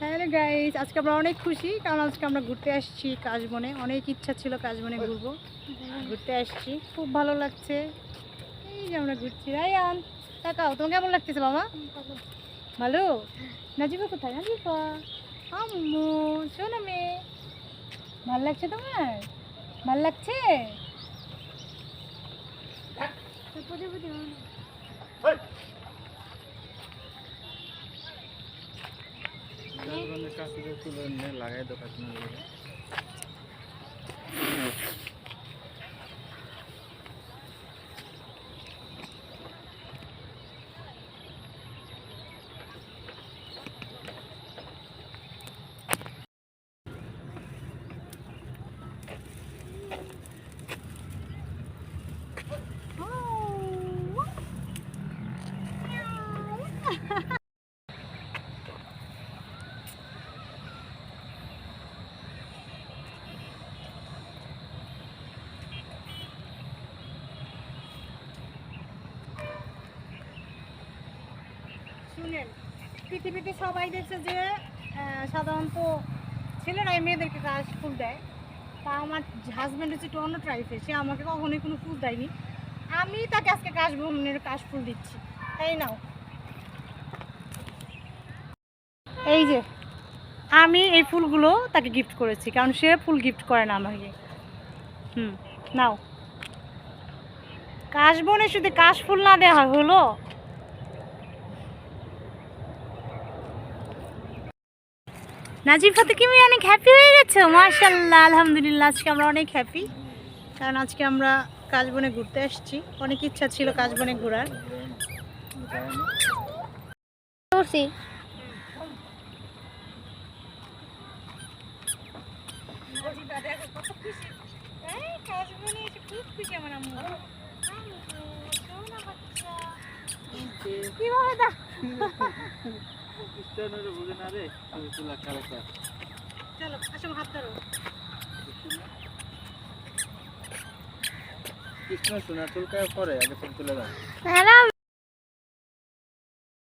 Hello guys আজকে আমরা অনেক খুশি কারণ আজকে আমরা ঘুরতে আসছি কাশবনে। অনেক ইচ্ছা ছিল কাশবনে ঘুরবো। ঘুরতে আসছি খুব ভালো লাগছে। এই যে আমরা ঘুরছি। রায়ান তাকাও তোমার কেমন লাগতেছে বাবা? ভালো? নাজিবা কোথায়? নাজিবা আম্মু শোনো মেয়ে। ভালো লাগছে তোমার? ভালো লাগছে? লাগাই দোকান শুনেন, পৃথিবীতে সবাই দেখছে যে সাধারণত ছেলেরাই মেয়েদেরকে কাশ ফুল দেয়। তা আমার হাজব্যান্ড হচ্ছে একটু অন্য ট্রাইফে সে আমাকে কখনোই কোনো ফুল দেয়নি। আমি তাকে আজকে কাশ বনের কাশ ফুল দিচ্ছি, তাই নাও এই যে, আমি এই ফুলগুলো তাকে গিফট করেছি, কারণ সে ফুল গিফট করে না আমাকে। হুম, নাও। কাশ বনে শুধু কাশ ফুল না দেওয়া হলো নাজিফা তো তুমি অনেক হ্যাপি হয়ে গেছো? মাশাল্লাহ আলহামদুলিল্লাহ আজকে আমরা অনেক হ্যাপি কারণ আজকে আমরা কাজবনে ঘুরতে আসছি অনেক ইচ্ছা ছিল কাশবনে ঘোরার। কীভাবে দা খ্রিস্টানেরও বুঝে না রে তুমি তুলা কালাকা চলো আসো হাত ধরো। কৃষ্ণ সোনা চুলকায় পরে? আগে তুমি তুলে দাও।